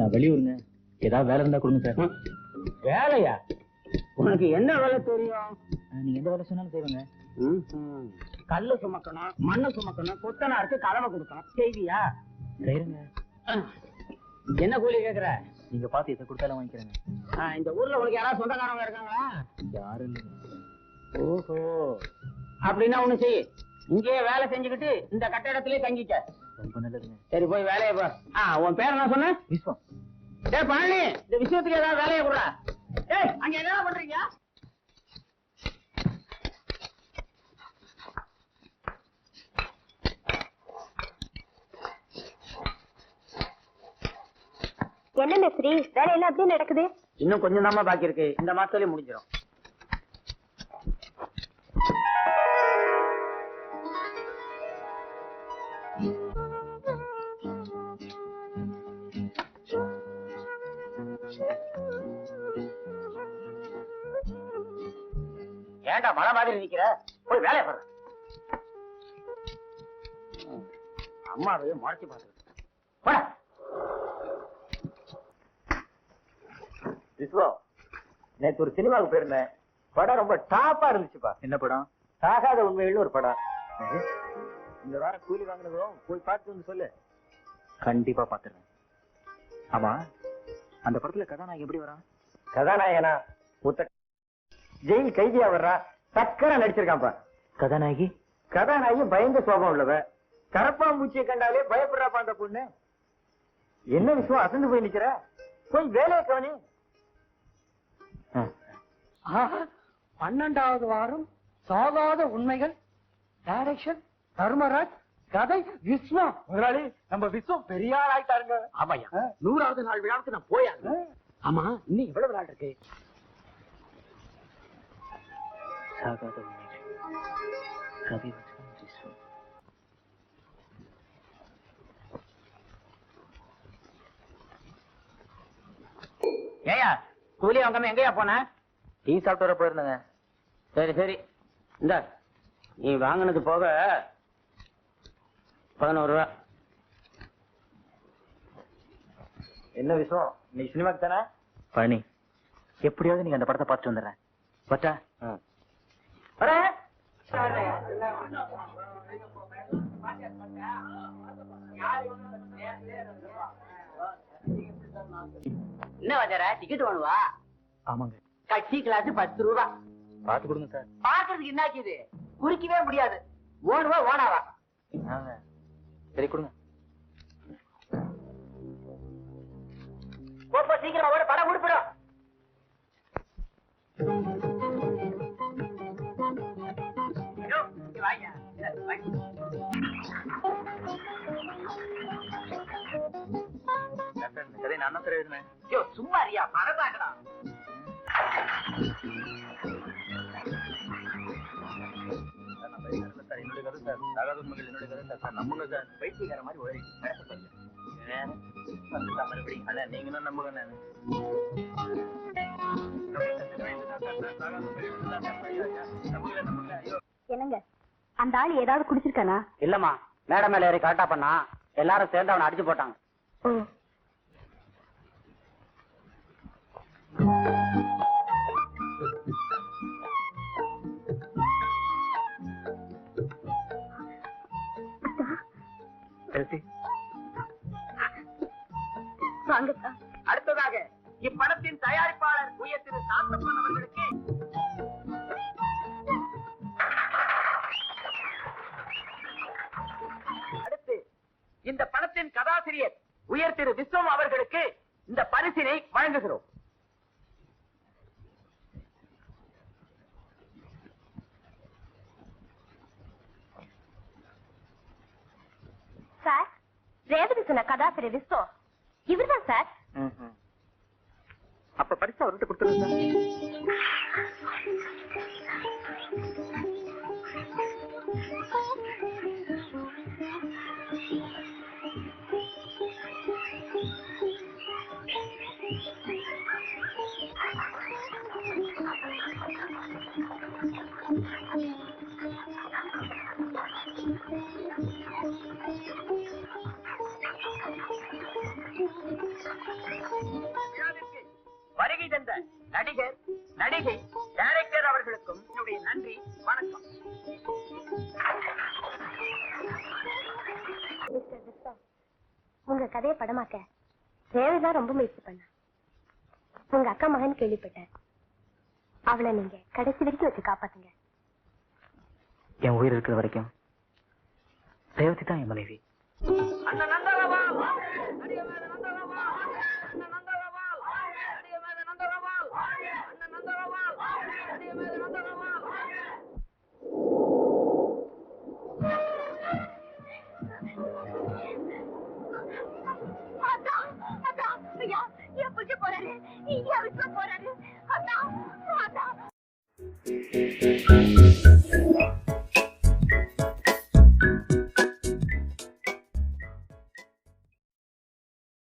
நான் வெளியூருங்க ஏதாவது வேலை இருந்தா கொடுங்க சார். வேலையா? உனக்கு என்ன வேலை தெரியும்? நீங்க எந்த வேலை சொன்னாலும் செய்வேங்க. கல்லு சுமக்கணும் மண்ணு சுமக்கணும் கொத்தனாருக்கு கலவை கொடுக்கணும். செய்வியா? செய்யறேங்க என்ன கூலி கேக்குற? நீங்க பார்த்து எதை கொடுத்தாலும் வாங்கிக்கிறேங்க. இந்த ஊர்ல உனக்கு யாராவது சொந்தக்காரங்க இருக்காங்களா? யாரும் இல்லைங்க. ஓஹோ. அப்படின்னா ஒண்ணு செய். இங்கேயே வேலை செஞ்சுக்கிட்டு இந்த கட்டிடத்திலே தங்கிக்க. ரொம்ப நல்லதுங்க. சரி போய் வேலையை போ உன் பேர் என்ன சொன்ன? விஸ்வம். டேய் பழனி இந்த விஷயத்துக்கு ஏதாவது வேலையை கொடுடா. டேய் அங்க என்ன பண்றீங்க? என்ன மேஸ்திரி வேலை எல்லாம் அப்படியே நடக்குது? இன்னும் கொஞ்சம் தாமா பாக்கி இருக்கு. இந்த மாசத்துலயே முடிஞ்சிடும் ஏன்டா மழை மாதிரி நிக்கிற? போய் வேலையை பாரு. அம்மாவையே முறைச்சு போடா. விஸ்வா நேத்து ஒரு சினிமாவுக்கு போயிருந்தேன். படம் ரொம்ப டாப்பா இருந்துச்சுப்பா. என்ன படம்? சாகாத உண்மைகள்னு ஒரு படம். இந்த வாரம் கூலி வாங்கினதும் போய் பார்த்து வந்து சொல்லு. கண்டிப்பா பாத்துறேன். ஆமா அந்த படத்துல கதாநாயகி எப்படி வரான்? கதாநாயகனா? முத்த ஜெயில் கைதியா வர்றா? சக்கரா நடிச்சிருக்கான்ப்பா கதாநாயகி? கதாநாயகி பயந்த சோபம் உள்ளவ. கரப்பாம்பூச்சியை கண்டாலே பயப்படுறாப்பா அந்த பொண்ணு. என்ன விஷயம்? அசந்து போய் நிக்கிற? போய் வேலையை கவனி. ஆ, பன்னெண்டாவது வாரம் சாகாத உண்மைகள். டைரக்ஷன் தர்மராஜ் கதை விஸ்வா முதலாளி நம்ம விஸ்வம் பெரிய ஆள் ஆயிட்டாருங்க. ஆமாய்யா. நூறாவது நாள் விழாவுக்கு நான் போயாங்க ஆமா இன்னும் எவ்வளவு நாள் இருக்கு? சாகாத உண்மைகள் கதை ஏயா கூலி வாங்காம எங்கயா போன? டீ சாப்பிட்டு வர போயிருந்தேங்க. சரி சரி. இந்த நீ வாங்கினது போக பதினோரு ரூபா. என்ன விஷயம்? நீ சினிமாக்கு தானே? பழனி எப்படியாவது நீங்க அந்த படத்தை பார்த்துட்டு வந்துடுறேன். பட்டா வரேன். என்ன வஜர டிக்கெட் வேணுவா ஆமாங்க. கட்சி கிளாஸ் பத்து ரூபா. பார்த்து கொடுங்க சார். பாக்குறதுக்கு என்னாச்சுது குறிக்கவே முடியாது. ஓடுவா ஓடாவா சரி கொடுங்க. போ போ, சீக்கிரம் ஓட படம் கொடுப்பிடும் சும்மா அறியா மறந்தாங்கடா. என்னுடைய கதை சார். உண்மைகள் என்னுடைய கதை சார். சார், நம்புங்க சார். மாதிரி பேச சொல்லுங்க. மறுபடியும். அண்ணா. நம்புங்க. என்னங்க அந்த ஆள் ஏதாவது குடிச்சிருக்கானா இல்லம்மா மேடை மேல ஏறி கரெக்டா பண்ணா எல்லாரும் சேர்ந்து அவனை அடிச்சு போட்டாங்க அடுத்ததாக இப்படத்தின் தயாரிப்பாளர் உய திரு சாத்தப்பன் அவர்களுக்கு அடுத்து இந்த படத்தின் கதாசிரியர் உயர் திரு விஸ்வம் அவர்களுக்கு இந்த பரிசினை வழங்குகிறோம். பேசின கதாசிரியர் விஸ்வோ. இவர்தான் சார். அப்ப பரிசா அவர்கிட்ட கொடுத்துருங்க சார். சேர்ந்த நடிகர் நடிகை டைரக்டர் அவர்களுக்கும் என்னுடைய நன்றி வணக்கம். உங்க கதையை படமாக்க ரேவதி தான் ரொம்ப முயற்சி பண்ணா. உங்க அக்கா மகன் கேள்விப்பட்டார். அவளை நீங்க கடைசி வரைக்கும் வச்சு காப்பாத்துங்க. என் உயிர் இருக்கிற வரைக்கும் ரேவதி தான் என் மனைவி. அந்த